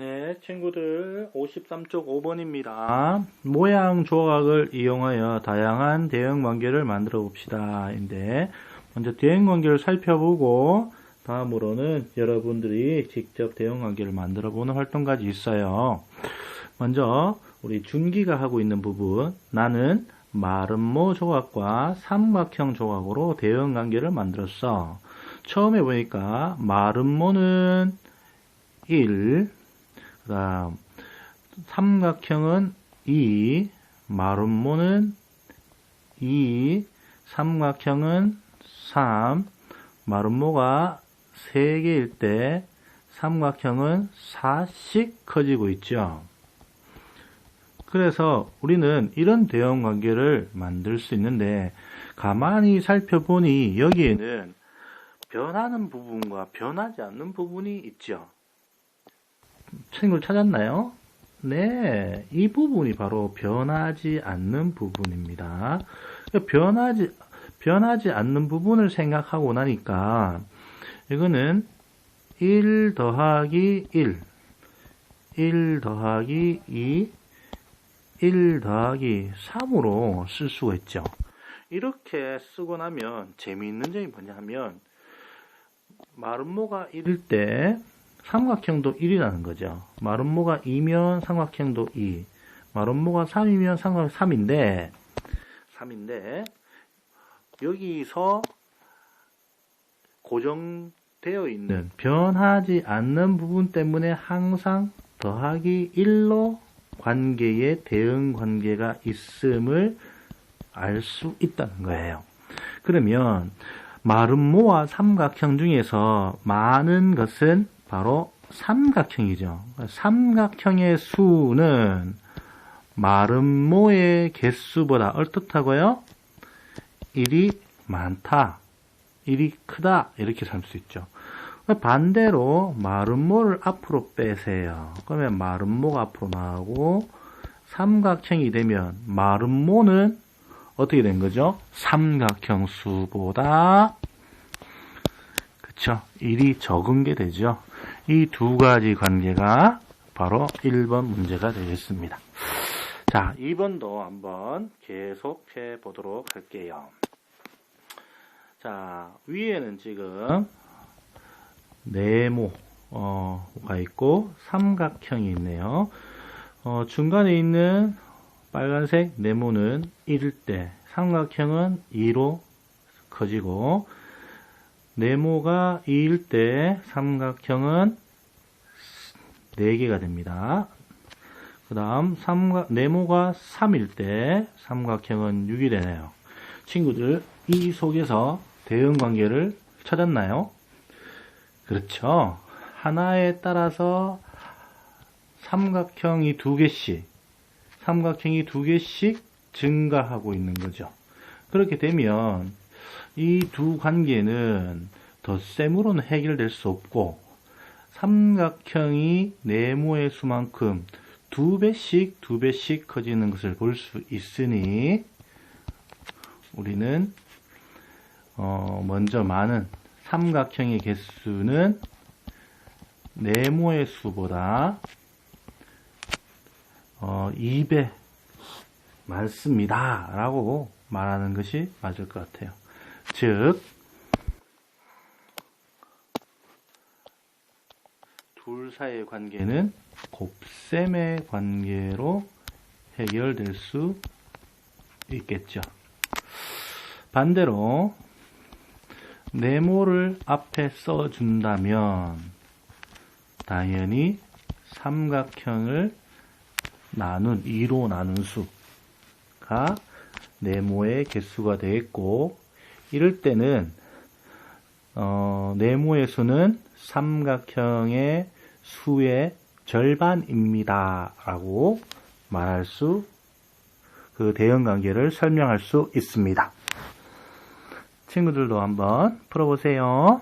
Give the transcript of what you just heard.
네, 친구들 53쪽 5번입니다. 모양 조각을 이용하여 다양한 대응 관계를 만들어 봅시다. 인데 먼저 대응 관계를 살펴보고 다음으로는 여러분들이 직접 대응 관계를 만들어 보는 활동까지 있어요. 먼저 우리 준기가 하고 있는 부분 나는 마름모 조각과 삼각형 조각으로 대응 관계를 만들었어. 처음에 보니까 마름모는 1, 그 다음 삼각형은 2, 마름모는 2, 삼각형은 3, 마름모가 3개일 때 삼각형은 4씩 커지고 있죠. 그래서 우리는 이런 대형 관계를 만들 수 있는데 가만히 살펴보니 여기에는 변하는 부분과 변하지 않는 부분이 있죠. 친구를 찾았나요? 네, 이 부분이 바로 변하지 않는 부분입니다. 변하지, 변하지 않는 부분을 생각하고 나니까, 이거는 1 더하기 1, 1 더하기 2, 1 더하기 3으로 쓸 수가 있죠. 이렇게 쓰고 나면 재미있는 점이 뭐냐 하면, 마름모가 1일 때 삼각형도 1이라는 거죠. 마름모가 2면 삼각형도 2. 마름모가 3이면 삼각형 3인데 3인데 여기서 고정되어 있는 변하지 않는 부분 때문에 항상 더하기 1로 관계의 대응 관계가 있음을 알 수 있다는 거예요. 그러면 마름모와 삼각형 중에서 많은 것은 바로 삼각형이죠. 삼각형의 수는 마름모의 개수보다 어떻다고요? 1이 많다, 1이 크다 이렇게 살 수 있죠. 반대로 마름모를 앞으로 빼세요. 그러면 마름모가 앞으로 나오고 삼각형이 되면 마름모는 어떻게 된 거죠? 삼각형 수보다 그쵸? 1이 적은 게 되죠. 이 두 가지 관계가 바로 1번 문제가 되겠습니다. 자, 2번도 한번 계속해 보도록 할게요. 자, 위에는 지금 네모가 어, 있고 삼각형이 있네요. 어, 중간에 있는 빨간색 네모는 1일 때 삼각형은 2로 커지고 네모가 2일 때 삼각형은 4개가 됩니다. 그 다음 네모가 3일 때 삼각형은 6이 되네요. 친구들 이 속에서 대응 관계를 찾았나요? 그렇죠. 하나에 따라서 삼각형이 두 개씩 삼각형이 두 개씩 증가하고 있는 거죠. 그렇게 되면 이 두 관계는 덧셈으로는 해결될 수 없고 삼각형이 네모의 수만큼 두 배씩 두 배씩 커지는 것을 볼 수 있으니 우리는 어 먼저 많은 삼각형의 개수는 네모의 수보다 어 2배 많습니다. 라고 말하는 것이 맞을 것 같아요. 즉, 둘 사이의 관계는 곱셈의 관계로 해결될 수 있겠죠. 반대로 네모를 앞에 써준다면 당연히 삼각형을 나눈 2로 나눈 수가 네모의 개수가 되겠고 이럴 때는 어, 네모의 수는 삼각형의 수의 절반입니다. 라고 말할 수, 그 대응 관계를 설명할 수 있습니다. 친구들도 한번 풀어보세요.